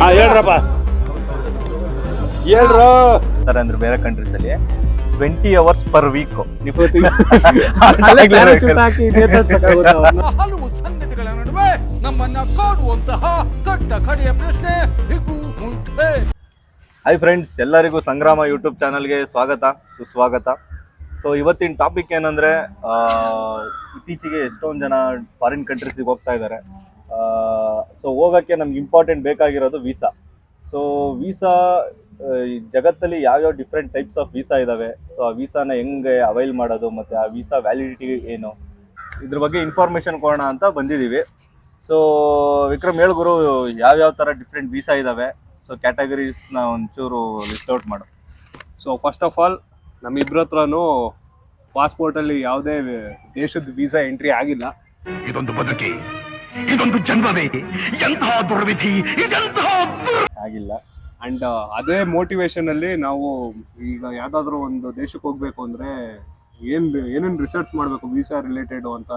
ಹಾ ಹೇಳ್ರಪ್ಪ. ಹೇಳ್ರು. ಅಂದ್ರೆ ಬೇರೆ ಕಂಟ್ರೀಸ್ ಅಲ್ಲಿ ಟ್ವೆಂಟಿ ಅವರ್ಸ್ ಪರ್ ವೀಕ್ ಹಲವು ಸಂಗತಿಗಳ ನಡುವೆ ನಮ್ಮನ್ನ ಕಾಡುವಂತಹ ಕಟ್ಟ ಕಡೆಯ ಪ್ರಶ್ನೆ ಹಿಗೂ ಉಂಟೆ ಹಾಯ್ ಫ್ರೆಂಡ್ಸ್ ಎಲ್ಲರಿಗೂ ಸಂಗ್ರಾಮ ಯೂಟ್ಯೂಬ್ ಚಾನಲ್ಗೆ ಸ್ವಾಗತ ಸುಸ್ವಾಗತ. ಸೊ ಇವತ್ತಿನ ಟಾಪಿಕ್ ಏನಂದ್ರೆ ಆ, ಇತ್ತೀಚೆಗೆ ಎಷ್ಟೊಂದು ಜನ ಫಾರಿನ್ ಕಂಟ್ರೀಸಿಗೆ ಹೋಗ್ತಾ ಇದ್ದಾರೆ. ಸೊ ಹೋಗೋಕ್ಕೆ ನಮ್ಗೆ ಇಂಪಾರ್ಟೆಂಟ್ ಬೇಕಾಗಿರೋದು ವೀಸಾ ಸೊ ವೀಸಾ ಜಗತ್ತಲ್ಲಿ ಯಾವ್ಯಾವ ಡಿಫ್ರೆಂಟ್ ಟೈಪ್ಸ್ ಆಫ್ ವೀಸಾ ಇದ್ದಾವೆ ಸೊ ಆ ವೀಸಾನ ಹೆಂಗೆ ಅವೈಲ್ ಮಾಡೋದು ಮತ್ತು ಆ ವೀಸಾ ವ್ಯಾಲಿಡಿಟಿ ಏನು? ಇದ್ರ ಬಗ್ಗೆ ಇನ್ಫಾರ್ಮೇಷನ್ ಕೊಡೋಣ ಅಂತ ಬಂದಿದ್ದೀವಿ ಸೊ ವಿಕ್ರಮ್ ಹೇಳ್ಗುರು ಯಾವ್ಯಾವ ಥರ ಡಿಫ್ರೆಂಟ್ ವೀಸಾ ಇದಾವೆ? ಸೊ ಕ್ಯಾಟಗರೀಸ್ನ ಒಂಚೂರು ಲಿಸ್ಟ್ ಔಟ್ ಮಾಡು. ಸೊ ಫಸ್ಟ್ ಆಫ್ ಆಲ್ ನಮ್ಮಿಬ್ಬರ ಹತ್ರನೂ ಪಾಸ್ಪೋರ್ಟಲ್ಲಿ ಯಾವುದೇ ದೇಶದ ವೀಸಾ ಎಂಟ್ರಿ ಆಗಿಲ್ಲ. ಇದೊಂದು ಬದುಕಿ. ಇದೊಂದು ಜನ್ಮವೇ. ಎಂತಹ ದುರ್ವಿಧಿ ಇದೆಂತಹ ಆಗಿಲ್ಲ. ಅಂಡ್ ಅದೇ ಮೋಟಿವೇಶನ್ ಅಲ್ಲಿ ನಾವು ಈಗ ಯಾವ್ದಾದ್ರು ಒಂದು ದೇಶಕ್ಕೆ ಹೋಗ್ಬೇಕು ಅಂದ್ರೆ ಏನ್ ಏನೇನ್ ರಿಸರ್ಚ್ ಮಾಡ್ಬೇಕು ವೀಸಾ ರಿಲೇಟೆಡ್ ಅಂತ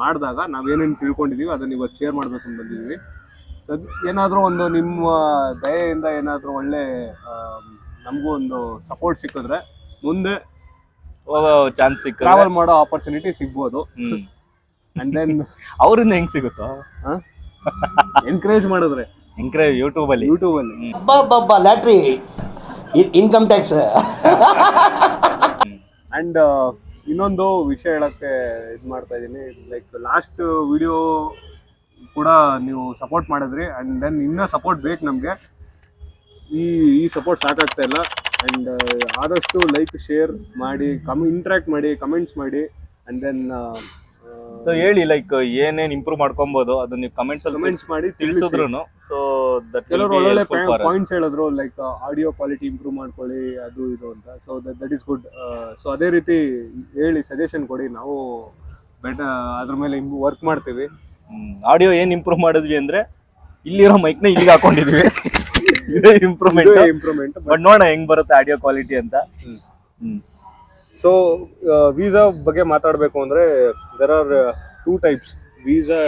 ಮಾಡಿದಾಗ ನಾವೇನೇನು ತಿಳ್ಕೊಂಡಿದೀವಿ ಅದನ್ನ ಇವತ್ತು ಶೇರ್ ಮಾಡ್ಬೇಕು ಅಂತ ಬಂದಿದ್ವಿ. ಸದ್ ಏನಾದರೂ ಒಂದು ನಿಮ್ಮ ದಯೆಯಿಂದ ಏನಾದರೂ ಒಳ್ಳೆ ನಮಗೂ ಒಂದು ಸಪೋರ್ಟ್ ಸಿಕ್ಕಿದ್ರೆ ಮುಂದೆ ಹೋಗೋ ಚಾನ್ಸ್ ಸಿಕ್ಕ ಟ್ರಾವೆಲ್ ಮಾಡೋ ಆಪರ್ಚುನಿಟಿ ಸಿಗ್ಬೋದು. ಅಂಡ್ ದೆನ್ ಅವರಿಂದ ಹೆಂಗ್ ಸಿಗುತ್ತೋ? ಎನ್ಕರೇಜ್ ಮಾಡಿದ್ರೆ. ಎನ್ಕರೇಜ್ ಯೂಟ್ಯೂಬ್ ಅಲ್ಲಿ. ಯೂಟ್ಯೂಬ್ ಅಲ್ಲಿ. ಅಬ್ಬಬ್ಬಬ್ಬ ಲ್ಯಾಟ್ರಿ ಇನ್ಕಮ್ ಟ್ಯಾಕ್ಸ್ ಅಂಡ್ ಇನ್ನೊಂದು ವಿಷಯ ಹೇಳಕ್ಕೆ ಇದು ಮಾಡ್ತಾ ಇದ್ದೀನಿ. ಲೈಕ್ ಲಾಸ್ಟ್ ವಿಡಿಯೋ ಕೂಡ ನೀವು ಸಪೋರ್ಟ್ ಮಾಡಿದ್ರಿ. ಅಂಡ್ ದೆನ್ ಇನ್ನೂ ಸಪೋರ್ಟ್ ಬೇಕು ನಮಗೆ. ಈ ಈ ಸಪೋರ್ಟ್ ಸಾಕಾಗ್ತಾ ಇಲ್ಲ. ಆ್ಯಂಡ್ ಆದಷ್ಟು ಲೈಕ್ ಶೇರ್ ಮಾಡಿ ಕಮ್ ಇಂಟ್ರ್ಯಾಕ್ಟ್ ಮಾಡಿ ಕಮೆಂಟ್ಸ್ ಮಾಡಿ. ಆ್ಯಂಡ್ ದೆನ್ ಸೊ ಹೇಳಿ ಲೈಕ್ ಏನೇನ್ ಇಂಪ್ರೂವ್ ಮಾಡ್ಕೊಬಹುದು ಅದು ನೀವು ಕಮೆಂಟ್ಸ್ ಅಲ್ಲಿ ಕಮೆಂಟ್ಸ್ ಮಾಡಿ ತಿಳಿಸಿದ್ರು ಸೊ ಕೆಲವರು ಒಳ್ಳೊಳ್ಳೆ ಪಾಯಿಂಟ್ಸ್ ಹೇಳಿದ್ರು ಲೈಕ್ ಆಡಿಯೋ ಕ್ವಾಲಿಟಿ ಇಂಪ್ರೂವ್ ಮಾಡ್ಕೊಳ್ಳಿ ಅದು ಇದು ಅಂತ. So that is good so ಅದೇ ರೀತಿ ಹೇಳಿ ಸಜೆಷನ್ ಕೊಡಿ. ನಾವು ಬೆಟರ್ ಅದ್ರ ಮೇಲೆ ವರ್ಕ್ ಮಾಡ್ತೀವಿ. ಆಡಿಯೋ ಏನ್ ಇಂಪ್ರೂವ್ ಮಾಡಿದ್ವಿ ಅಂದ್ರೆ ಇಲ್ಲಿರೋ ಮೈಕ್ನ ಇಲ್ಲಿಗೆ ಹಾಕೊಂಡಿದ್ವಿ. ಇದೇ ಇಂಪ್ರೂವ್ಮೆಂಟ್ ಇಂಪ್ರೂವ್ಮೆಂಟ್ ಬಟ್ ನೋಡೋಣ ಹೆಂಗ್ ಬರುತ್ತೆ ಆಡಿಯೋ ಕ್ವಾಲಿಟಿ ಅಂತ. ಹ್ಮ್. ಸೊ ವೀಸಾ ಬಗ್ಗೆ ಮಾತಾಡಬೇಕು ಅಂದರೆ there are two types visa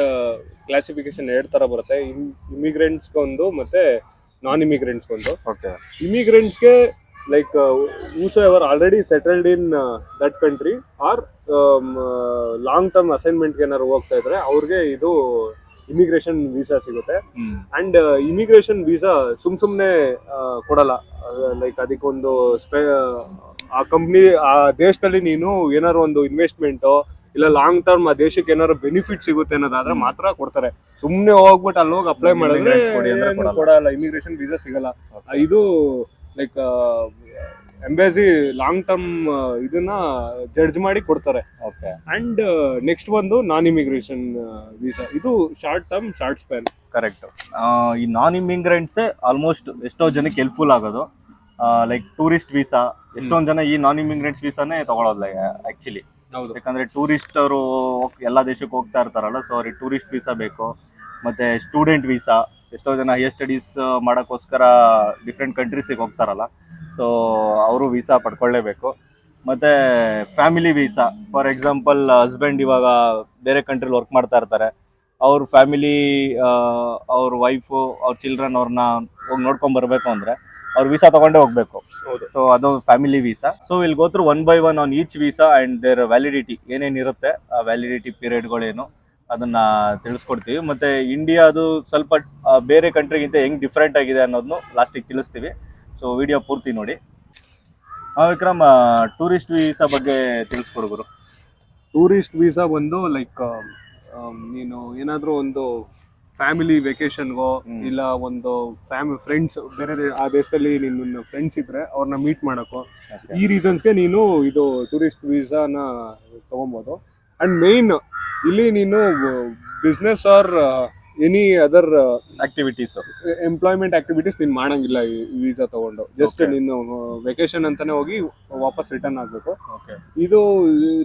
classification ಎರಡು ಥರ ಬರುತ್ತೆ. ಇಮ್ ಇಮಿಗ್ರೆಂಟ್ಸ್ಗೊಂದು ಮತ್ತೆ ನಾನ್ ಇಮಿಗ್ರೆಂಟ್ಸ್ಗೊಂದು okay ಇಮಿಗ್ರೆಂಟ್ಸ್ಗೆ like whosoever already settled in that country or long term ಅಸೈನ್ಮೆಂಟ್ಗೆ ಏನಾದ್ರು ಹೋಗ್ತಾ ಇದ್ರೆ ಅವ್ರಿಗೆ ಇದು ಇಮಿಗ್ರೇಷನ್ ವೀಸಾ ಸಿಗುತ್ತೆ. ಅಂಡ್ ಇಮಿಗ್ರೇಷನ್ ವೀಸಾ ಸುಮ್ ಸುಮ್ಮನೆ ಕೊಡಲ್ಲ. ಲೈಕ್ ಅದಕ್ಕೊಂದು ಸ್ಪೆ ಆ ಕಂಪ್ನಿ ಆ ದೇಶದಲ್ಲಿ ನೀನು ಏನಾದ್ರು ಒಂದು ಇನ್ವೆಸ್ಟ್ಮೆಂಟ್ ಇಲ್ಲ ಲಾಂಗ್ ಟರ್ಮ್ ಆ ದೇಶಕ್ಕೆ ಏನಾದ್ರು ಬೆನಿಫಿಟ್ ಸಿಗುತ್ತೆ ಅನ್ನೋದಾದ್ರೆ ಮಾತ್ರ ಕೊಡ್ತಾರೆ. ಸುಮ್ನೆ ಹೋಗ್ಬಿಟ್ಟು ಅಲ್ಲಿ ಹೋಗಿ ಅಪ್ಲೈ ಮಾಡಿದ್ರೆ ಏನು. ಕೊಡಲ್ಲ. ಇಮಿಗ್ರೇಷನ್ ವೀಸಾ ಸಿಗಲ್ಲ. ಇದು ಲೈಕ್ ಎಂಬೆಸಿ ಲಾಂಗ್ ಟರ್ಮ್ ಇದನ್ನ ಜಡ್ಜ್ ಮಾಡಿ ಕೊಡ್ತಾರೆ. ಓಕೆ ಅಂಡ್ ನೆಕ್ಸ್ಟ್ ಬಂದು ನಾನ್ ಇಮಿಗ್ರೇಷನ್ ವೀಸಾ ಇದು short term short span correct ಈ ನಾನ್ ಇಮಿಗ್ರೆಂಟ್ಸೇ ಆಲ್ಮೋಸ್ಟ್ ಎಷ್ಟೋ ಜನಕ್ಕೆ ಹೆಲ್ಪ್ಫುಲ್ ಆಗೋದು. ಲೈಕ್ ಟೂರಿಸ್ಟ್ ವೀಸಾ ಎಷ್ಟೊಂದು ಜನ ಈ ನಾನ್ ಇಮಿಗ್ರೆಂಟ್ಸ್ ವೀಸಾನೇ ತಗೊಳೋದಿಲ್ಲ ಆಕ್ಚುಲಿ ಹೌದು. ಯಾಕಂದ್ರೆ ಟೂರಿಸ್ಟ್ ಅವರು ಎಲ್ಲ ದೇಶಕ್ಕೆ ಹೋಗ್ತಾ ಇರ್ತಾರಲ್ಲ ಸೊ ಅವ್ರಿಗೆ ಟೂರಿಸ್ಟ್ ವೀಸಾ ಬೇಕು. ಮತ್ತೆ ಸ್ಟೂಡೆಂಟ್ ವೀಸಾ ಎಷ್ಟೋ ಜನ ಹೈಯರ್ ಸ್ಟಡೀಸ್ ಮಾಡೋಕ್ಕೋಸ್ಕರ ಡಿಫ್ರೆಂಟ್ ಕಂಟ್ರೀಸಿಗೆ ಹೋಗ್ತಾರಲ್ಲ ಸೊ ಅವರು ವೀಸಾ ಪಡ್ಕೊಳ್ಳೇಬೇಕು. ಮತ್ತೆ family visa for example husband ಇವಾಗ ಬೇರೆ ಕಂಟ್ರೀಲಿ ವರ್ಕ್ ಮಾಡ್ತಾ ಇರ್ತಾರೆ. ಅವ್ರ ಫ್ಯಾಮಿಲಿ ಅವ್ರ ವೈಫು ಅವ್ರ ಚಿಲ್ಡ್ರನ್ ಅವ್ರನ್ನ ಹೋಗಿ ನೋಡ್ಕೊಂಡ್ಬರ್ಬೇಕು ಅಂದರೆ ಅಂದ್ರೆ ಅವ್ರ ವೀಸಾ ತಗೊಂಡೇ ಹೋಗ್ಬೇಕು. ಸೊ ಅದು family visa so will go through one by one on each visa and their validity ಏನೇನಿರುತ್ತೆ ಆ ವ್ಯಾಲಿಡಿಟಿ ಪೀರಿಯಡ್ಗಳೇನು ಅದನ್ನ ತಿಳಿಸ್ಕೊಡ್ತೀವಿ. ಮತ್ತೆ ಇಂಡಿಯಾ ಅದು ಸ್ವಲ್ಪ ಬೇರೆ ಕಂಟ್ರಿಗಿಂತ ಹೆಂಗ್ ಡಿಫ್ರೆಂಟ್ ಆಗಿದೆ ಅನ್ನೋದನ್ನು ಲಾಸ್ಟಿಗೆ ತಿಳಿಸ್ತೀವಿ. ಸೊ ವಿಡಿಯೋ ಪೂರ್ತಿ ನೋಡಿ. ಆ, ವಿಕ್ರಮ್ ಟೂರಿಸ್ಟ್ ವೀಸಾ ಬಗ್ಗೆ ತಿಳಿಸ್ಕೊಡ್ಗುರು ಟೂರಿಸ್ಟ್ ವೀಸಾ ಬಂದು ಲೈಕ್ ನೀನು ಏನಾದರೂ ಒಂದು ಫ್ಯಾಮಿಲಿ ವೆಕೇಶನ್ಗೋ ಇಲ್ಲ ಒಂದು ಫ್ಯಾಮಿ ಫ್ರೆಂಡ್ಸ್ ಬೇರೆ ದೇ- ಆ ದೇಶದಲ್ಲಿ ನಿನ್ನ ಫ್ರೆಂಡ್ಸ್ ಇದ್ರೆ ಅವ್ರನ್ನ ಮೀಟ್ ಮಾಡೋಕ್ಕೋ ಈ ರೀಸನ್ಸ್ಗೆ ನೀನು ಇದು ಟೂರಿಸ್ಟ್ ವೀಸಾನ ತಗೊಬೋದು. ಅಂಡ್ ಮೇನ್ ಇಲ್ಲಿ ನೀನು business or any other activities employment activities ನೀನು ಮಾಡಂಗಿಲ್ಲ ಈ ವೀಸಾ ತಗೊಂಡು. ಜಸ್ಟ್. ನೀನು ವೆಕೇಶನ್ ಅಂತಾನೆ ಹೋಗಿ ವಾಪಸ್ ರಿಟರ್ನ್ ಆಗ್ಬೇಕು. ಇದು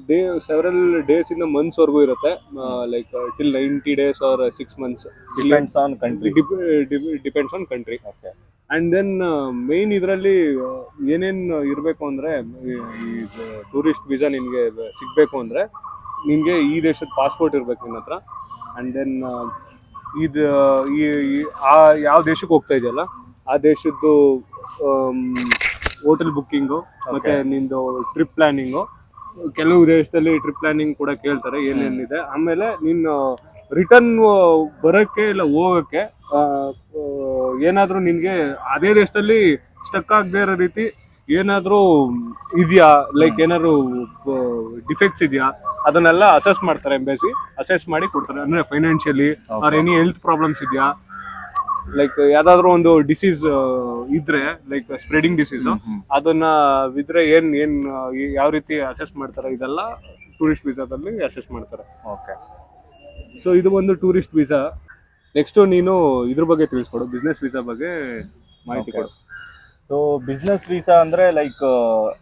ಡೇ ಸೆವೆರಲ್ ಡೇಸ್ ಇಂದ ಮಂತ್ಸ್ ವರ್ಗೂ ಇರುತ್ತೆ. Like till ninety days or six months depends on country depends on country okay and then main ಇದರಲ್ಲಿ ಏನೇನ್ ಇರಬೇಕು ಅಂದ್ರೆ ಈ ಟೂರಿಸ್ಟ್ ವೀಸಾ ನಿನ್ಗೆ ಸಿಗ್ಬೇಕು ಅಂದ್ರೆ ನಿನ್ಗೆ ಈ ದೇಶದ ಪಾಸ್ಪೋರ್ಟ್ ಇರ್ಬೇಕು ನಿನ್ನ ಹತ್ರ ಅಂಡ್ ದೆನ್ ಇದು ಈ ಆ ಯಾವ ದೇಶಕ್ಕೆ ಹೋಗ್ತಾ ಇದೆಯಲ್ಲ ಆ ದೇಶದ್ದು ಹೋಟೆಲ್ ಬುಕ್ಕಿಂಗು ಮತ್ತೆ ನಿಂದು ಟ್ರಿಪ್ ಪ್ಲಾನಿಂಗು ಕೆಲವು ದೇಶದಲ್ಲಿ ಟ್ರಿಪ್ ಪ್ಲಾನಿಂಗ್ ಕೂಡ ಕೇಳ್ತಾರೆ ಏನೇನಿದೆ. ಆಮೇಲೆ ನಿನ್ನ ರಿಟರ್ನ್ ಬರೋಕ್ಕೆ ಇಲ್ಲ ಹೋಗೋಕ್ಕೆ ಏನಾದರೂ ನಿನಗೆ ಅದೇ ದೇಶದಲ್ಲಿ ಸ್ಟಕ್ ಆಗದೆ ಇರೋ ರೀತಿ ಏನಾದ್ರೂ ಇದೆಯಾ? ಲೈಕ್ ಏನಾದ್ರು ಡಿಫೆಕ್ಟ್ಸ್ ಇದೆಯಾ? ಅದನ್ನೆಲ್ಲ ಅಸೆಸ್ ಮಾಡ್ತಾರೆ ಎಂಬೆಸಿ ಅಸೆಸ್ ಮಾಡಿ ಕೊಡ್ತಾರೆ. ಅಂದ್ರೆ financially or any health problems ಇದೆಯಾ? ಲೈಕ್ ಯಾವ್ದಾದ್ರು ಒಂದು ಡಿಸೀಸ್ ಇದ್ರೆ ಲೈಕ್ ಸ್ಪ್ರೆಡಿಂಗ್ ಡಿಸೀಸ್ ಅದನ್ನ ಇದ್ರೆ ಏನ್ ಏನ್ ಯಾವ ರೀತಿ ಅಸೆಸ್ ಮಾಡ್ತಾರೆ? ಇದೆಲ್ಲ ಟೂರಿಸ್ಟ್ ವೀಸಾದಲ್ಲಿ ಅಸೆಸ್ ಮಾಡ್ತಾರೆ. ಓಕೆ ಸೊ ಇದು ಒಂದು ಟೂರಿಸ್ಟ್ ವೀಸಾ ನೆಕ್ಸ್ಟ್ ನೀನು ಇದ್ರ ಬಗ್ಗೆ ತಿಳಿಸ್ಕೊಡು ಬಿಸ್ನೆಸ್ ವೀಸಾ ಬಗ್ಗೆ ಮಾಹಿತಿ ಕೊಡು. ಸೊ ಬಿಸ್ನೆಸ್ ವೀಸಾ ಅಂದರೆ ಲೈಕ್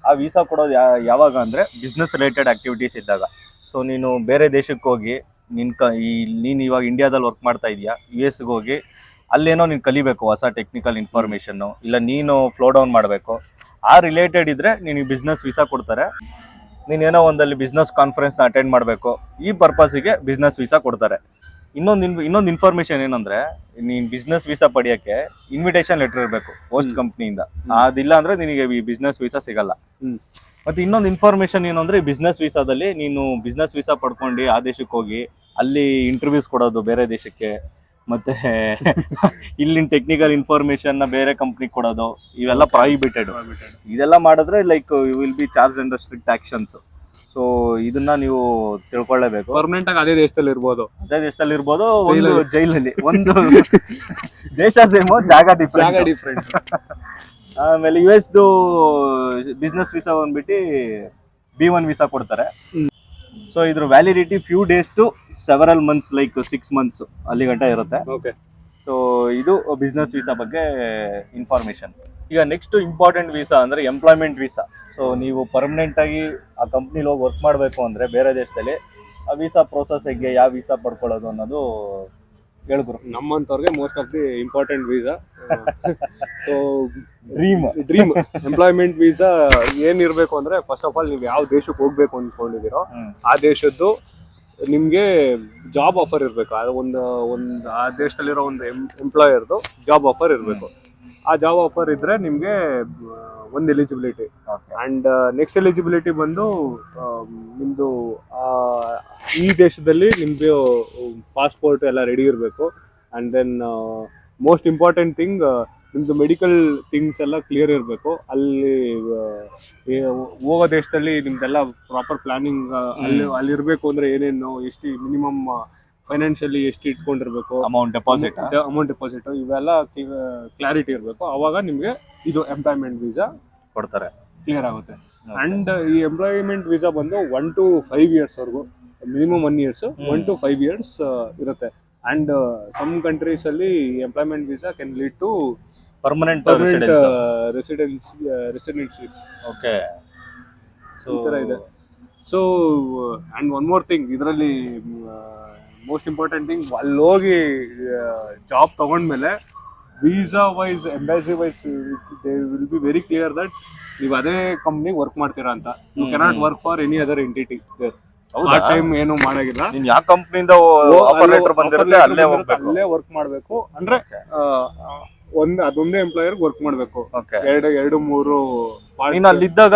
ಆ ವೀಸಾ ಕೊಡೋದು ಯಾವಾಗ ಅಂದರೆ ಬಿಸ್ನೆಸ್ ರಿಲೇಟೆಡ್ ಆ್ಯಕ್ಟಿವಿಟೀಸ್ ಇದ್ದಾಗ. ಸೊ ನೀನು ಬೇರೆ ದೇಶಕ್ಕೆ ಹೋಗಿ ನಿನ್ನ ಕ, ಈ, ನೀನು ಇವಾಗ ಇಂಡಿಯಾದಲ್ಲಿ ವರ್ಕ್ ಮಾಡ್ತಾ ಇದೆಯಾ ಯು ಎಸ್ಗೆ ಹೋಗಿ, ಅಲ್ಲೇನೋ ನೀನು ಕಲಿಬೇಕು ಹೊಸ ಟೆಕ್ನಿಕಲ್ ಇನ್ಫಾರ್ಮೇಷನ್ನು ಇಲ್ಲ ನೀನು ಫ್ಲೋ ಡೌನ್ ಮಾಡಬೇಕು. ಆ ರಿಲೇಟೆಡ್ ಇದ್ದರೆ ನಿನಗೆ ಬಿಸ್ನೆಸ್ ವೀಸಾ ಕೊಡ್ತಾರೆ. ನೀನೇನೋ ಒಂದಲ್ಲಿ ಬಿಸ್ನೆಸ್ ಕಾನ್ಫರೆನ್ಸ್ನ ಅಟೆಂಡ್ ಮಾಡಬೇಕು. ಈ ಪರ್ಪಸಿಗೆ ಬಿಸ್ನೆಸ್ ವೀಸಾ ಕೊಡ್ತಾರೆ. ಇನ್ನೊಂದು ಇನ್ ಇನ್ನೊಂದು ಇನ್ಫಾರ್ಮೇಶನ್ ಏನಂದ್ರೆ ನೀನ್ ಬಿಸ್ನೆಸ್ ವೀಸಾ ಪಡೆಯಕ್ಕೆ ಇನ್ವಿಟೇಷನ್ ಲೆಟರ್ ಇರಬೇಕು ಹೋಸ್ಟ್ ಕಂಪ್ನಿಯಿಂದ ಅದಿಲ್ಲ ಅಂದ್ರೆ ನಿನಗೆ ಈ ಬಿಸ್ನೆಸ್ ವೀಸಾ ಸಿಗಲ್ಲ. ಮತ್ತೆ ಇನ್ನೊಂದು ಇನ್ಫಾರ್ಮೇಶನ್ ಏನು ಅಂದ್ರೆ ಬಿಸ್ನೆಸ್ ವೀಸಾದಲ್ಲಿ ನೀನು ಬಿಸ್ನೆಸ್ ವೀಸಾ ಪಡ್ಕೊಂಡು ಆ ದೇಶಕ್ಕೆ ಹೋಗಿ ಅಲ್ಲಿ ಇಂಟರ್ವ್ಯೂಸ್ ಕೊಡೋದು ಬೇರೆ ದೇಶಕ್ಕೆ ಮತ್ತೆ ಇಲ್ಲಿನ ಟೆಕ್ನಿಕಲ್ ಇನ್ಫಾರ್ಮೇಶನ್ನ ಬೇರೆ ಕಂಪ್ನಿ ಕೊಡೋದು ಇವೆಲ್ಲ ಪ್ರಾಹಿಬಿಟೆಡ್ ಇದೆಲ್ಲ ಮಾಡಿದ್ರೆ like you will be charge under strict actions so ಇದನ್ನ ನೀವು ತಿಳ್ಕೊಳ್ಳೇಬೇಕು. ಪರ್ಮನೆಂಟ್ ಆಗಿ ಅದೇ ದೇಶದಲ್ಲಿ ಇರ್ಬೋದು. ಅದೇ ದೇಶದಲ್ಲಿ ಇರ್ಬೋದು ಒಂದು ಜೈಲಲ್ಲಿ. ಒಂದು ದೇಶ ಸೇಮ್ ಜಾಗ ಜಾಗ ಡಿಫ್ರೆಂಟ್ ಆಮೇಲೆ ಯು ಎಸ್ ಬಿಸ್ನೆಸ್ ವೀಸಾ ಬಂದ್ಬಿಟ್ಟು ಬಿ ಒನ್ ವೀಸಾ ಕೊಡ್ತಾರೆ. ಸೊ ಇದ್ರ validity few days to several months like six months ಅಲ್ಲಿ ಗಂಟ ಇರುತ್ತೆ. ಓಕೆ ಸೊ ಇದು ಬಿಸ್ನೆಸ್ ವೀಸಾ ಬಗ್ಗೆ ಇನ್ಫಾರ್ಮೇಶನ್ ಈಗ ನೆಕ್ಸ್ಟ್ ಇಂಪಾರ್ಟೆಂಟ್ ವೀಸಾ ಅಂದ್ರೆ ಎಂಪ್ಲಾಯ್ಮೆಂಟ್ ವೀಸಾ ಸೊ ನೀವು ಪರ್ಮನೆಂಟ್ ಆಗಿ ಆ ಕಂಪ್ನಿಲಿ ಹೋಗಿ ವರ್ಕ್ ಮಾಡಬೇಕು ಅಂದ್ರೆ ಬೇರೆ ದೇಶದಲ್ಲಿ ಆ ವೀಸಾ ಪ್ರೋಸೆಸ್ ಹೇಗೆ ಯಾವ ವೀಸಾ ಪಡ್ಕೊಳ್ಳೋದು ಅನ್ನೋದು ಹೇಳ್ಗುರು ನಮ್ಮಂತವ್ರಿಗೆ most of the important visa so dream dream employment visa ಏನಿರ್ಬೇಕು ಅಂದ್ರೆ ಫಸ್ಟ್ ಆಫ್ ಆಲ್ ನೀವು ಯಾವ ದೇಶಕ್ಕೆ ಹೋಗ್ಬೇಕು ಅಂದ್ಕೊಂಡಿದ್ದೀರೋ. ಆ ದೇಶದ್ದು ನಿಮ್ಗೆ ಜಾಬ್ ಆಫರ್ ಇರ್ಬೇಕು. ಅದು ಒಂದು ಒಂದು ಆ ದೇಶದಲ್ಲಿರೋ ಒಂದು ಎಂಪ್ಲಾಯರ್ದು ಜಾಬ್ ಆಫರ್ ಇರಬೇಕು. ಆ ಜಾಬ್ ಆಫರ್ ಇದ್ರೆ ನಿಮಗೆ ಒಂದು ಎಲಿಜಿಬಿಲಿಟಿ. ಅಂಡ್ ನೆಕ್ಸ್ಟ್ ಎಲಿಜಿಬಿಲಿಟಿ ಬಂದು ನಿಮ್ಮದು ಈ ದೇಶದಲ್ಲಿ ನಿಮ್ದು ಪಾಸ್ಪೋರ್ಟ್ ಎಲ್ಲ ರೆಡಿ ಇರಬೇಕು. And then most important thing ನಿಮ್ಮದು ಮೆಡಿಕಲ್ ಥಿಂಗ್ಸ್ ಎಲ್ಲ ಕ್ಲಿಯರ್ ಇರಬೇಕು. ಅಲ್ಲಿ ಹೋಗೋ ದೇಶದಲ್ಲಿ ನಿಮ್ದೆಲ್ಲ ಪ್ರಾಪರ್ ಪ್ಲಾನಿಂಗ್ ಅಲ್ಲಿ ಅಲ್ಲಿರಬೇಕು ಅಂದರೆ ಅಂದ್ರೆ ಏನೇನು ಎಷ್ಟು ಮಿನಿಮಮ್ ಫೈನಾನ್ಷಿಯಲಿ ಎಷ್ಟು ಇಟ್ಕೊಂಡಿರ್ಬೇಕು ಅಮೌಂಟ್ ಡೆಪಾಸಿಟ್ ಅಮೌಂಟ್ ಡೆಪಾಸಿಟ್ ಇವೆಲ್ಲ ಕ್ಲಾರಿಟಿ ಇರಬೇಕು. ಅವಾಗ ನಿಮಗೆ ಇದು ಎಂಪ್ಲಾಯ್ಮೆಂಟ್ ವೀಸಾ ಕೊಡ್ತಾರೆ. ಕ್ಲಿಯರ್ ಆಗುತ್ತೆ. ಅಂಡ್ ಈ ಎಂಪ್ಲಾಯ್ಮೆಂಟ್ ವೀಸಾ ಬಂದು ಒನ್ ಟು ಫೈವ್ ಇಯರ್ಸ್ ವರೆಗೂ minimum one years one to five years ಇರುತ್ತೆ. ಅಂಡ್ ಸಮ್ ಕಂಟ್ರೀಸ್ ಅಲ್ಲಿ employment visa can lead to permanent residence residence okay ಈ ತರ ಇದೆ. So and one more thing ಇದರಲ್ಲಿ most important thing ಅಲ್ಲಿ ಹೋಗಿ job ತಗೊಂಡ್ಮೇಲೆ visa wise embassy wise they will be very clear that ನೀವು ಅದೇ ಕಂಪ್ನಿಗೆ ವರ್ಕ್ ಮಾಡ್ತೀರಾ ಅಂತ. You cannot work for any other entity ಆ ಟೈಮ್ ಏನು ಮಾಡಾಗಿಲ್ಲ. ನೀನ್ ಯಾವ ಕಂಪ್ನಿಯಿಂದ ಆಫರ್ ಲೆಟರ್ ಬಂದಿರುತ್ತೆ ಅಲ್ಲೇ ಹೋಗ್ಬೇಕು. ಅಲ್ಲೇ ವರ್ಕ್ ಮಾಡಬೇಕು. ಅಂದ್ರೆ ಒಂದ್ ಅದೊಂದೇ ಎಂಪ್ಲಾಯರ್ ವರ್ಕ್ ಮಾಡ್ಬೇಕು. ಎರಡು ಎರಡು ಮೂರು ನೀನು ಅಲ್ಲಿದ್ದಾಗ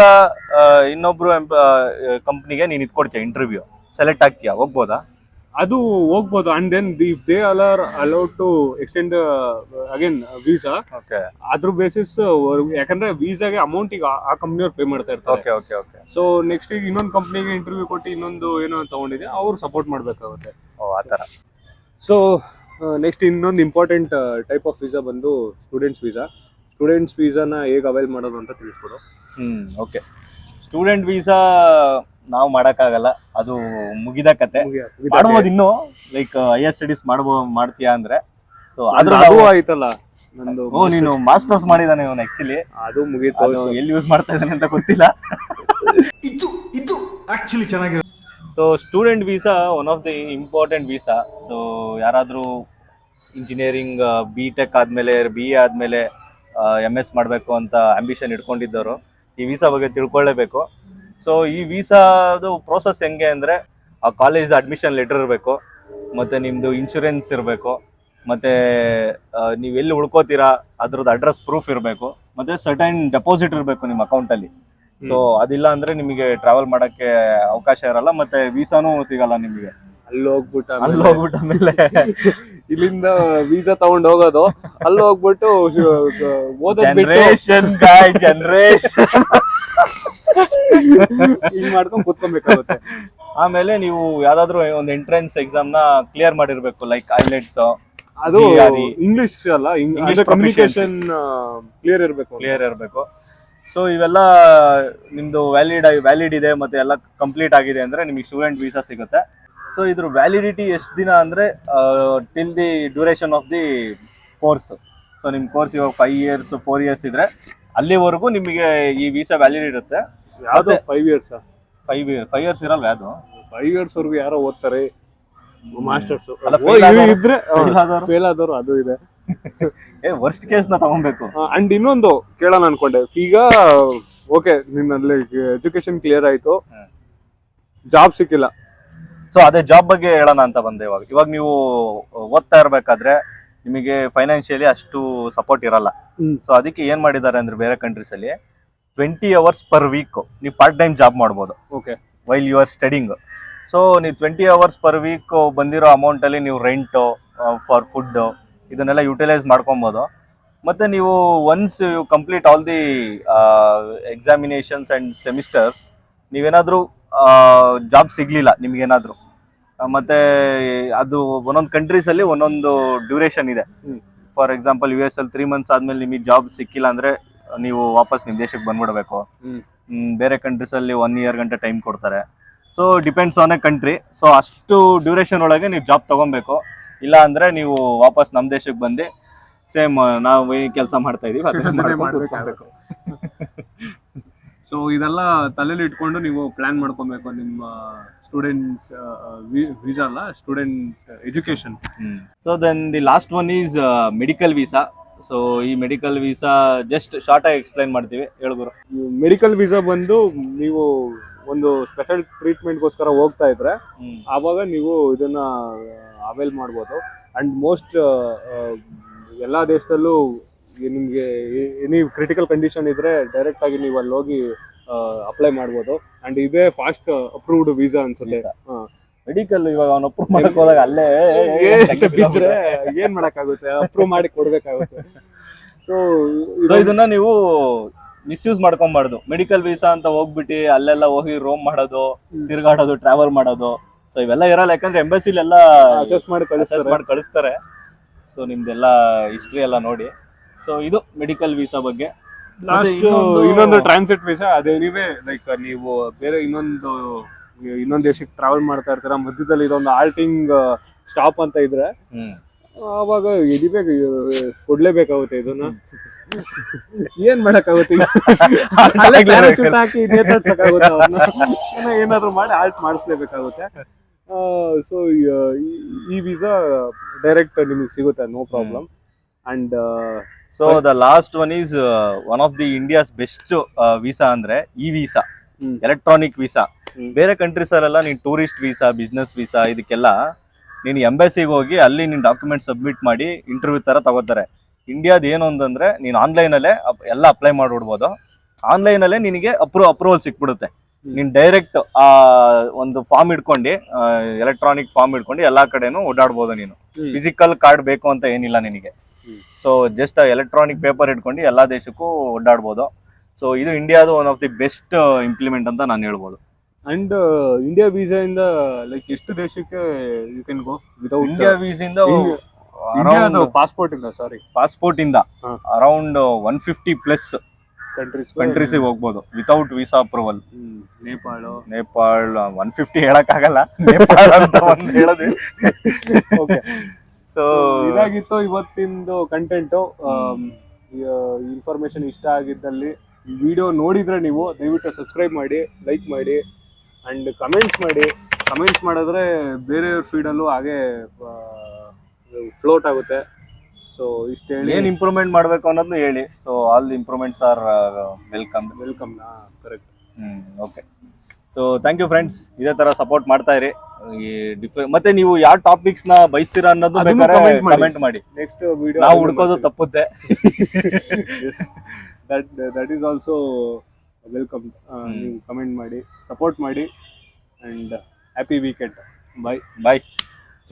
ಇನ್ನೊಬ್ರು ಕಂಪ್ನಿಗೆ ನೀನ್ ಇದ್ಕೊಡ್ತೀಯ ಇಂಟರ್ವ್ಯೂ ಸೆಲೆಕ್ಟ್ ಆಗ್ತೀಯಾ? ಹೋಗ್ಬೋದಾ? ಅದು ಹೋಗ್ಬೋದು. And then if they all are allowed to extend again visa okay ಅದ್ರ ಬೇಸಿಸ್ ಯಾಕಂದ್ರೆ ವೀಸಾಗೆ ಅಮೌಂಟ್ ಈಗ ಆ ಕಂಪ್ನಿಯವ್ರು ಪೇ ಮಾಡ್ತಾ ಇರ್ತಾರೆ. Okay okay okay so next ಈಗ ಇನ್ನೊಂದು ಕಂಪ್ನಿಗೆ ಇಂಟರ್ವ್ಯೂ ಕೊಟ್ಟು ಇನ್ನೊಂದು ಏನೋ ತಗೊಂಡಿದೆ ಅವ್ರು ಸಪೋರ್ಟ್ ಮಾಡ್ಬೇಕಾಗುತ್ತೆ. ಓ ಆ ಥರ. ಸೊ ನೆಕ್ಸ್ಟ್ ಇನ್ನೊಂದು ಇಂಪಾರ್ಟೆಂಟ್ ಟೈಪ್ ಆಫ್ ವೀಸಾ ಬಂದು ಸ್ಟೂಡೆಂಟ್ಸ್ ವೀಸಾ ಸ್ಟೂಡೆಂಟ್ಸ್ ವೀಸಾನ ಹೇಗೆ ಅವೈಲ್ ಮಾಡೋದು ಅಂತ ತಿಳಿಸ್ಕೊಡು. ಹ್ಮ್ ಓಕೆ ಸ್ಟೂಡೆಂಟ್ ವೀಸಾ ನಾವು ಮಾಡಕ್ಕಾಗಲ್ಲ. ಅದು ಮುಗಿದ ಕತೆ. ಮಾಡ್ಬೋದು ಇನ್ನು. ಲೈಕ್ ಹೈಯರ್ ಸ್ಟಡೀಸ್ ಮಾಡ್ಬೋ ಮಾಡ್ತೀಯಾ ಅಂದ್ರೆ. ಸೊ ಆದ್ರೂ ಅದು ಆಯ್ತಲ್ಲ. ನಂದು ಓ ನೀನು ಮಾಸ್ಟರ್ಸ್ ಮಾಡಿದಾನೆ ಇವನು ಆಕ್ಚುಲಿ ಅದು ಮುಗೀತು. ಅದು ಎಲ್ಲಿ ಯೂಸ್ ಮಾಡ್ತಾ ಇದ್ದಾನೆ ಅಂತ ಗೊತ್ತಿಲ್ಲ. ಇದು ಇದು ಆಕ್ಚುಲಿ ಚೆನ್ನಾಗಿರೋ so student visa one of the important visa so ಯಾರಾದರೂ ಇಂಜಿನಿಯರಿಂಗ್ ಬಿ ಟೆಕ್ ಆದಮೇಲೆ ಬಿ ಎ ಆದಮೇಲೆ ಎಂ ಎಸ್ ಮಾಡಬೇಕು ಅಂತ ಆಂಬಿಷನ್ ಇಟ್ಕೊಂಡಿದ್ದವರು. ಈ ವೀಸಾ ಬಗ್ಗೆ ತಿಳ್ಕೊಳ್ಳೇಬೇಕು. ಸೊ ಈ ವೀಸಾದು ಪ್ರೋಸೆಸ್ ಹೆಂಗೆ ಅಂದರೆ ಆ ಕಾಲೇಜ್ದು ಅಡ್ಮಿಷನ್ ಲೆಟರ್ ಇರಬೇಕು ಮತ್ತು ನಿಮ್ಮದು ಇನ್ಶೂರೆನ್ಸ್ ಇರಬೇಕು ಮತ್ತೆ ನೀವು ಎಲ್ಲಿ ಉಳ್ಕೋತೀರಾ ಅದ್ರದ್ದು ಅಡ್ರೆಸ್ ಪ್ರೂಫ್ ಇರಬೇಕು ಮತ್ತೆ ಸರ್ಟೈನ್ ಡೆಪಾಸಿಟ್ ಇರಬೇಕು ನಿಮ್ಮ ಅಕೌಂಟ್ ಅಲ್ಲಿ. ಸೊ ಅದಿಲ್ಲ ಅಂದ್ರೆ ನಿಮಗೆ ಟ್ರಾವೆಲ್ ಮಾಡಕ್ಕೆ ಅವಕಾಶ ಇರಲ್ಲ ಮತ್ತೆ ವೀಸಾನೂ ಸಿಗಲ್ಲ ನಿಮಗೆ. ಅಲ್ಲಿ ಹೋಗ್ಬಿಟ್ಟು ಅಲ್ಲಿ ಹೋಗ್ಬಿಟ್ಟ ಮೇಲೆ ಇಲ್ಲಿಂದ ವೀಸಾ ತಗೊಂಡ್ ಹೋಗೋದು. ಅಲ್ಲಿ ಹೋಗ್ಬಿಟ್ಟು ಜನರೇಷನ್ ಗಾಯ್ ಜನರೇಷನ್ ಹಿಂಗ್ ಮಾಡ್ಕೊಂಡ್ ಕೂತ್ಕೊಬೇಕಾಗುತ್ತೆ. ಆಮೇಲೆ ನೀವು ಯಾವ್ದಾದ್ರು ಒಂದು ಎಂಟ್ರೆನ್ಸ್ ಎಕ್ಸಾಮ್ನ ಕ್ಲಿಯರ್ ಮಾಡಿರ್ಬೇಕು ಲೈಕ್ ಐಲೆಟ್ಸ್ ಅದು ಇಂಗ್ಲಿಷ್ ಅಲ್ಲ ಇಂಗ್ಲಿಷ್ ಕಮ್ಯುನಿಕೇಶನ್ ಕ್ಲಿಯರ್ ಇರ್ಬೇಕು ಕ್ಲಿಯರ್ ಇರಬೇಕು. ಸೊ ಇವೆಲ್ಲ ನಿಮ್ದು ವ್ಯಾಲಿಡ್ ವ್ಯಾಲಿಡ್ ಇದೆ ಮತ್ತೆ ಎಲ್ಲ ಕಂಪ್ಲೀಟ್ ಆಗಿದೆ ಅಂದ್ರೆ ನಿಮಗೆ ಸ್ಟೂಡೆಂಟ್ ವೀಸಾ ಸಿಗುತ್ತೆ. ಸೊ ಇದ್ರ ವ್ಯಾಲಿಡಿಟಿ ಎಷ್ಟು ದಿನ ಅಂದ್ರೆ till the duration of the course so ನಿಮ್ಮ ಕೋರ್ಸ್ ಇವಾಗ ಫೈವ್ ಇಯರ್ಸ್ ಫೋರ್ ಇಯರ್ಸ್ ಇದ್ರೆ ಅಲ್ಲಿವರೆಗೂ ನಿಮಗೆ ಈ ವೀಸಾ ವ್ಯಾಲಿಡ್ ಇರುತ್ತೆ. ಯಾವುದು five years five year five years ಇರಲ್ಲ ಅದು ಫೈವ್ ಇಯರ್ಸ್ ವರ್ಗೂ ಯಾರೋ ಓದ್ತಾರೆ. ಮಾಸ್ಟರ್ಸ್ ಇದ್ರೆ ಫೇಲ್ ಆದವರು. ಅದು ಇದೆ. ಏ ವರ್ಸ್ಟ್ ಕೇಸ್ನ ತಗೊಬೇಕು. ಅಂಡ್ ಇನ್ನೊಂದು ಕೇಳೋಣ ಅನ್ಕೊಂಡೆ. ಈಗ ಓಕೆ ನಿನ್ನಲ್ಲಿ ಎಜುಕೇಶನ್ ಕ್ಲಿಯರ್ ಆಯ್ತು. ಜಾಬ್ ಸಿಕ್ಕಿಲ್ಲ. ಸೊ ಅದೇ ಜಾಬ್ ಬಗ್ಗೆ ಹೇಳೋಣ ಅಂತ ಬಂದೆ ಇವಾಗ. ಇವಾಗ ನೀವು ಓದ್ತಾ ಇರಬೇಕಾದ್ರೆ ನಿಮಗೆ ಫೈನಾನ್ಷಿಯಲಿ ಅಷ್ಟು ಸಪೋರ್ಟ್ ಇರಲ್ಲ. ಸೊ ಅದಕ್ಕೆ ಏನ್ ಮಾಡಿದ್ದಾರೆ ಅಂದ್ರೆ ಬೇರೆ ಕಂಟ್ರೀಸ್ ಅಲ್ಲಿ ಟ್ವೆಂಟಿ ಅವರ್ಸ್ ಪರ್ ವೀಕ್ ನೀವು ಪಾರ್ಟ್ ಟೈಮ್ ಜಾಬ್ ಮಾಡ್ಬೋದು. Okay while you are studying so ನೀವು ಟ್ವೆಂಟಿ ಅವರ್ಸ್ ಪರ್ ವೀಕ್ ಬಂದಿರೋ ಅಮೌಂಟ್ ಅಲ್ಲಿ ನೀವು ರೆಂಟು ಫಾರ್ ಫುಡ್ ಇದನ್ನೆಲ್ಲ ಯುಟಿಲೈಸ್ ಮಾಡ್ಕೊಬೋದು. ಮತ್ತೆ ನೀವು once you complete all the examinations and semesters ನೀವೇನಾದ್ರೂ ಜಾಬ್ ಸಿಗ್ಲಿಲ್ಲ ನಿಮ್ಗೇನಾದ್ರೂ. ಮತ್ತೆ ಅದು ಒಂದೊಂದು ಕಂಟ್ರೀಸ್ ಅಲ್ಲಿ ಒಂದೊಂದು ಡ್ಯೂರೇಷನ್ ಇದೆ. ಫಾರ್ ಎಕ್ಸಾಂಪಲ್ ಯು ಎಸ್ ಅಲ್ಲಿ ತ್ರೀ ಮಂತ್ಸ್ ಆದ್ಮೇಲೆ ನಿಮಗೆ ಜಾಬ್ ಸಿಕ್ಕಿಲ್ಲ ಅಂದ್ರೆ ನೀವು ವಾಪಸ್ ನಿಮ್ ದೇಶಕ್ಕೆ ಬಂದ್ಬಿಡ್ಬೇಕು. ಬೇರೆ ಕಂಟ್ರೀಸ್ ಅಲ್ಲಿ ಒನ್ ಇಯರ್ ಗಂಟೆ ಟೈಮ್ ಕೊಡ್ತಾರೆ. So depends on a country so ಅಷ್ಟು ಡ್ಯೂರೇಷನ್ ಒಳಗೆ ನೀವು ಜಾಬ್ ತಗೊಬೇಕು. ಇಲ್ಲ ಅಂದ್ರೆ ನೀವು ವಾಪಸ್ ನಮ್ಮ ದೇಶಕ್ಕೆ ಬಂದು ಸೇಮ್ ನಾವು ಕೆಲಸ ಮಾಡ್ತಾ ಇದೀವಿ. ಸೊ ಇದೆಲ್ಲ ತಲೆಯಲ್ಲಿ ಇಟ್ಕೊಂಡು ನೀವು ಪ್ಲಾನ್ ಮಾಡ್ಕೊಬೇಕು ನಿಮ್ಮ ಸ್ಟೂಡೆಂಟ್ಸ್ ವೀಸಾ ಅಲ್ಲ student education so then the last one is medical visa so ಈ ಮೆಡಿಕಲ್ ವೀಸಾ ಜಸ್ಟ್ ಶಾರ್ಟ್ ಆಗಿ ಎಕ್ಸ್ಪ್ಲೈನ್ ಮಾಡ್ತೀವಿ. ಹೇಳ್ಗುರು ಮೆಡಿಕಲ್ ವೀಸಾ ಬಂದು ನೀವು ಒಂದು ಸ್ಪೆಷಲ್ ಟ್ರೀಟ್ಮೆಂಟ್ಗೋಸ್ಕರ ಹೋಗ್ತಾ ಇದ್ರೆ ಆವಾಗ ನೀವು ಇದನ್ನ ಅವೈಲ್ ಮಾಡ್ಬೋದು. ಅಂಡ್ ಮೋಸ್ಟ್ ಎಲ್ಲ ದೇಶದಲ್ಲೂ ನಿಮಗೆ ಎನಿ ಕ್ರಿಟಿಕಲ್ ಕಂಡೀಷನ್ ಇದ್ರೆ ಡೈರೆಕ್ಟ್ ಆಗಿ ನೀವು ಅಲ್ಲಿ ಹೋಗಿ ಅಪ್ಲೈ ಮಾಡ್ಬೋದು ಅಂಡ್ ಇದೇ ಫಾಸ್ಟ್ ಅಪ್ರೂವ್ಡ್ ವೀಸಾ ಅನ್ಸುತ್ತೆ. ಹಾ. ಮೆಡಿಕಲ್ ಇವಾಗ ಅವ್ನು ಅಪ್ರೂವ್ ಮಾಡಕ್ ಹೋದಾಗ ಅಲ್ಲೇ ಬಿದ್ರೆ ಏನ್ ಮಾಡಕ್ಕಾಗುತ್ತೆ ಅಪ್ರೂವ್ ಮಾಡಿ ಕೊಡ್ಬೇಕಾಗುತ್ತೆ ಸೊ ಸೊ ಇದನ್ನ ನೀವು ಮಿಸ್ಯೂಸ್ ಮಾಡ್ಕೊಂಬಾರ್ದು ಮೆಡಿಕಲ್ ವೀಸಾ ಅಂತ ಹೋಗ್ಬಿಟ್ಟು ಅಲ್ಲೆಲ್ಲ ಹೋಗಿ ರೋಮ್ ಮಾಡೋದು ತಿರ್ಗಾಡೋದು ಟ್ರಾವೆಲ್ ಮಾಡೋದು ಸೊ ಇವೆಲ್ಲ ಇರಲ್ಲ ಯಾಕಂದ್ರೆ ಎಂಬಸಿಲೆಲ್ಲ ಅಸೆಸ್ ಮಾಡಿ ಅಸೆಸ್ ಮಾಡಿ ಕಳಿಸ್ತಾರೆ ಸೊ ನಿಮ್ದೆಲ್ಲ ಹಿಸ್ಟ್ರಿ ಎಲ್ಲ ನೋಡಿ ಸೊ ಇದು ಮೆಡಿಕಲ್ ವೀಸಾ ಬಗ್ಗೆ. ಲಾಸ್ಟ್ ಇನ್ನೊಂದು- ಟ್ರಾನ್ಸಿಟ್ ವೀಸಾ ಅದೇನಿವೆ ಲೈಕ್ ನೀವು ಬೇರೆ ಇನ್ನೊಂದು ಇನ್ನೊಂದು ದೇಶಕ್ಕೆ ಟ್ರಾವೆಲ್ ಮಾಡ್ತಾ ಇರ್ತೀರಾ ಮಧ್ಯದಲ್ಲಿ ಇದೊಂದು ಆಲ್ಟಿಂಗ್ ಸ್ಟಾಪ್ ಅಂತ ಇದ್ರೆ ಅವಾಗ ಇದಿಬೇಕು ಕೊಡ್ಲೇಬೇಕಾಗುತ್ತೆ ಇದನ್ನ. ಏನ್ ಮಾಡಕ್ಕಾಗುತ್ತೆ? ಹಾಕಿ ಏನಾದ್ರು ಮಾಡಿ ಆಲ್ಟ್ ಮಾಡಿಸ್ಲೇಬೇಕಾಗುತ್ತೆ. ಸೊ ಈ ವೀಸಾ ಡೈರೆಕ್ಟ್ ನಿಮಗೆ ಸಿಗುತ್ತೆ no problem and so the last one is one of the India's best visa ಅಂದ್ರೆ ಇ ವೀಸಾ. Electronic visa. ಬೇರೆ ಕಂಟ್ರೀಸ್ ಅಲ್ಲೆಲ್ಲ ನೀನ್ ಟೂರಿಸ್ಟ್ ವೀಸಾ ಬಿಸ್ನೆಸ್ ವೀಸಾ ಇದಕ್ಕೆಲ್ಲ ನೀನು ಎಂಬಸಿಗೆ ಹೋಗಿ ಅಲ್ಲಿ ನಿನ್ ಡಾಕ್ಯುಮೆಂಟ್ ಸಬ್ಮಿಟ್ ಮಾಡಿ ಇಂಟರ್ವ್ಯೂ ತರ ತಗೋತಾರೆ ಇಂಡಿಯಾದ ಏನು ಅಂತಂದ್ರೆ ನೀನ್ ಆನ್ಲೈನ್ ಅಲ್ಲೇ ಎಲ್ಲ ಅಪ್ಲೈ ಮಾಡಿಬಿಡ್ಬೋದು ಆನ್ಲೈನ್ ಅಲ್ಲೇ ನಿನಗೆ ಅಪ್ರೂವ್ ಅಪ್ರೂವಲ್ ಸಿಕ್ಬಿಡುತ್ತೆ ನೀನ್ ಡೈರೆಕ್ಟ್ ಆ ಒಂದು ಫಾರ್ಮ್ ಇಟ್ಕೊಂಡು ಎಲೆಕ್ಟ್ರಾನಿಕ್ ಫಾರ್ಮ್ ಇಟ್ಕೊಂಡು ಎಲ್ಲಾ ಕಡೆನೂ ಓಡಾಡ್ಬೋದು ನೀನು. ಫಿಸಿಕಲ್ ಕಾರ್ಡ್ ಬೇಕು ಅಂತ ಏನಿಲ್ಲ ನಿನಗೆ. ಸೊ ಜಸ್ಟ್ ಎಲೆಕ್ಟ್ರಾನಿಕ್ ಪೇಪರ್ ಇಟ್ಕೊಂಡು ಎಲ್ಲಾ ದೇಶಕ್ಕೂ ಓಡಾಡ್ಬೋದು. ಸೊ ಇದು ಇಂಡಿಯಾದ one of the best implement ಅಂತ ನಾನು ಹೇಳ್ಬೋದು. ಅಂಡ್ ಇಂಡಿಯಾ ವೀಸಾ ಇಂದ ಲೈಕ್ ಎಷ್ಟು ದೇಶಕ್ಕೆ you can go without India ವೀಸಿಂದ around passport ಇಂದ ಸಾರಿ ಪಾಸ್ಪೋರ್ಟ್ ಇಂದ. Around one fifty plus countries countries ಹೋಗ್ಬೋದು without visa approval Nepal Nepal one fifty ಹೇಳಕ್ ಆಗಲ್ಲ ನೇಪಾಳ ಅಂತ ಒಂದು ಹೇಳೋದು. ಸೊ ಇದಾಗಿತ್ತು ಇವತ್ತಿಂದು ಕಂಟೆಂಟು ಇನ್ಫಾರ್ಮೇಶನ್ ಇಷ್ಟ ಆಗಿದ್ದಲ್ಲಿ ವಿಡಿಯೋ ನೋಡಿದ್ರೆ ನೀವು ದಯವಿಟ್ಟು ಸಬ್ಸ್ಕ್ರೈಬ್ ಮಾಡಿ ಲೈಕ್ ಮಾಡಿ ಅಂಡ್ ಕಮೆಂಟ್ಸ್ ಮಾಡಿ. ಕಮೆಂಟ್ಸ್ ಮಾಡಿದ್ರೆ ಬೇರೆಯವ್ರ ಫೀಡಲ್ಲೂ ಹಾಗೆ ಫ್ಲೋಟ್ ಆಗುತ್ತೆ. ಸೊ ಇಷ್ಟು ಹೇಳಿ. ಏನ್ ಇಂಪ್ರೂವ್ಮೆಂಟ್ ಮಾಡ್ಬೇಕು ಅನ್ನೋದನ್ನ ಹೇಳಿ. So all the improvements are welcome welcome correct hmm okay so thank you friends ಇದೇ ತರ ಸಪೋರ್ಟ್ ಮಾಡ್ತಾ ಇರಿ. ಈ ಡಿಫ್ರೆ ಮತ್ತೆ ನೀವು ಯಾವ ಟಾಪಿಕ್ಸ್ನ ಬಯಸ್ತೀರಾ ಅನ್ನೋದು ಅದನ್ನು ಬೇಕಾದ್ರೆ comment ಮಾಡಿ. ಕಮೆಂಟ್ ಮಾಡಿ. ನೆಕ್ಸ್ಟ್ ವಿಡಿಯೋ ನಾವು ಹುಡ್ಕೋದು ತಪ್ಪುತ್ತೆ. That that is also welcome ನೀವು ಕಮೆಂಟ್ ಮಾಡಿ ಸಪೋರ್ಟ್ ಮಾಡಿ and happy weekend bye bye